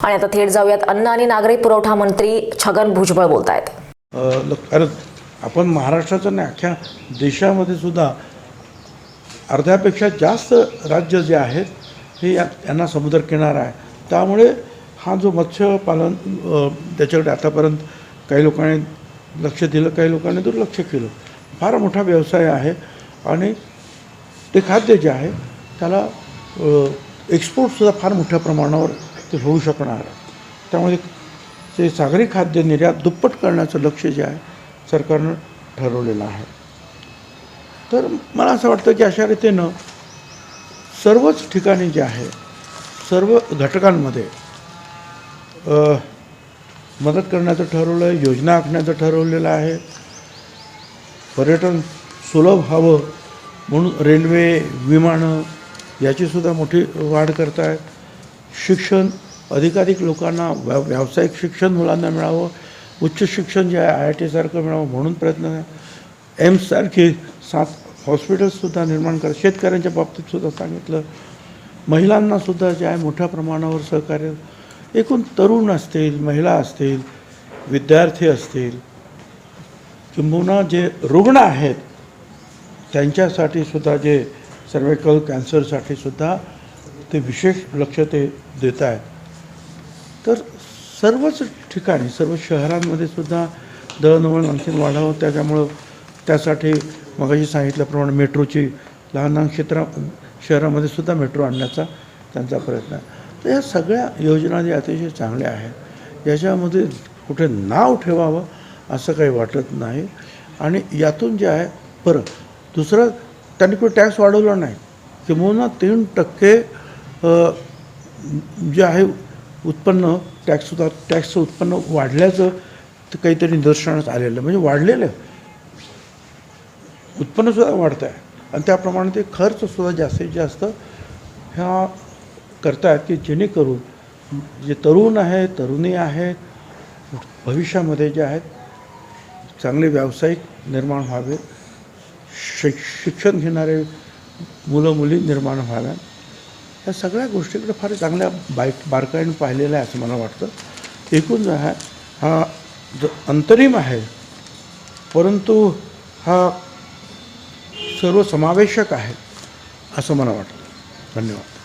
आणि आता थेट जाऊयात अन्न आणि नागरी पुरवठा मंत्री छगन भुजबळ बोलत आहेत ल- आपण महाराष्ट्राचं नाही अख्ख्या देशामध्ये सुद्धा अर्ध्यापेक्षा जास्त राज्य जे आहेत हे या यांना समुद्रकिनारा आहे. त्यामुळे हा जो मत्स्यपालन त्याच्याकडे आतापर्यंत काही लोकांनी लक्ष दिलं काही लोकांनी दुर्लक्ष केलं. फार मोठा व्यवसाय आहे आणि ते खाद्य जे आहे त्याला एक्सपोर्टसुद्धा फार मोठ्या प्रमाणावर ते होऊ शकणार. त्यामुळे ते सागरी खाद्य निर्यात दुप्पट करण्याचं लक्ष जे आहे सरकारनं ठरवलेलं आहे. तर मला असं वाटतं की अशा रीतीनं सर्वच ठिकाणी जे आहे सर्व घटकांमध्ये मदत करण्याचं ठरवलं आहे योजना आखण्याचं ठरवलेलं आहे. पर्यटन सुलभ हवं म्हणून रेल्वे विमानं याचीसुद्धा मोठी वाढ करत आहेत शिक्षण अधिकाधिक लोकांना व्या व्यावसायिक शिक्षण मुलांना मिळावं उच्च शिक्षण जे आहे आय आय टीसारखं मिळावं म्हणून प्रयत्न एम्ससारखी सात हॉस्पिटल्ससुद्धा निर्माण कर शेतकऱ्यांच्या बाबतीतसुद्धा सांगितलं. महिलांनासुद्धा जे आहे मोठ्या प्रमाणावर सहकार्य. एकूण तरुण असतील महिला असतील विद्यार्थी असतील किंबहुना जे रुग्ण आहेत त्यांच्यासाठी सुद्धा जे सर्वेकल कॅन्सरसाठी सुद्धा ते विशेष लक्ष ते देत आहेत. तर सर्वच ठिकाणी सर्व शहरांमध्ये सुद्धा दळणवळण आणखीन वाढावं त्याच्यामुळं त्यासाठी मगाशी सांगितल्याप्रमाणे मेट्रोची लहान लहान क्षेत्रा शहरामध्ये सुद्धा मेट्रो आणण्याचा त्यांचा प्रयत्न आहे. तर या सगळ्या योजना ज्या अतिशय चांगल्या आहेत याच्यामध्ये कुठे नाव ठेवावं असं काही वाटत नाही. आणि यातून जे आहे बरं दुसरं त्यांनी कुठे टॅक्स वाढवला नाही किंबहुना तीन टक्के जे आहे उत्पन्न टॅक्ससुद्धा टॅक्सचं उत्पन्न वाढल्याचं ते काहीतरी निदर्शनास आलेलं. म्हणजे वाढलेलं. आहे उत्पन्नसुद्धा वाढतं आहे आणि त्याप्रमाणे ते खर्चसुद्धा जास्तीत जास्त ह्या करतायत की जेणेकरून जे तरुण आहेत तरुणी आहेत भविष्यामध्ये जे आहेत चांगले व्यावसायिक निर्माण व्हावे शिक्षण घेणारे मुलं मुली निर्माण व्हाव्यात. या सगळ्या गोष्टीकडे फार चांगल्या बाईक बारकाईने पाहिलेलं आहे असं मला वाटतं. एकूण जो आहे हा जो अंतरिम आहे परंतु हा सर्वसमावेशक आहे असं मला वाटतं. धन्यवाद.